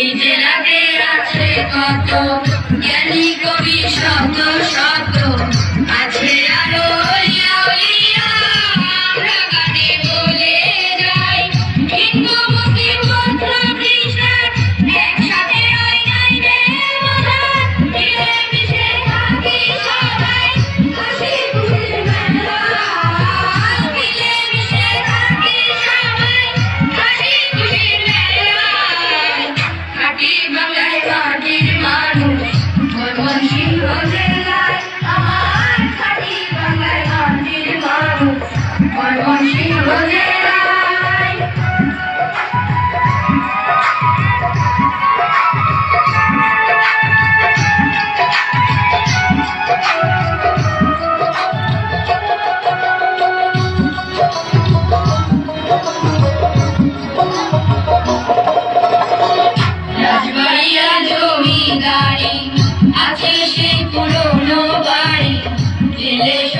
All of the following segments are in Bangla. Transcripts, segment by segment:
এই জেলাতে আছে কত Come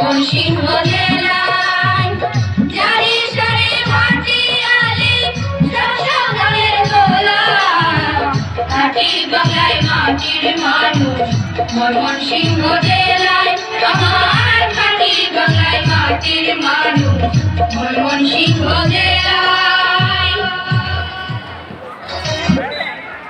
এখন সিংহ জেলায় জারি সারি মাটি আলি সবসবের গোলায় মাটি বাংলায় মাটির মানুষ মরমন সিংহ জেলায় আমার মাটি বাংলায় মাটির মানুষ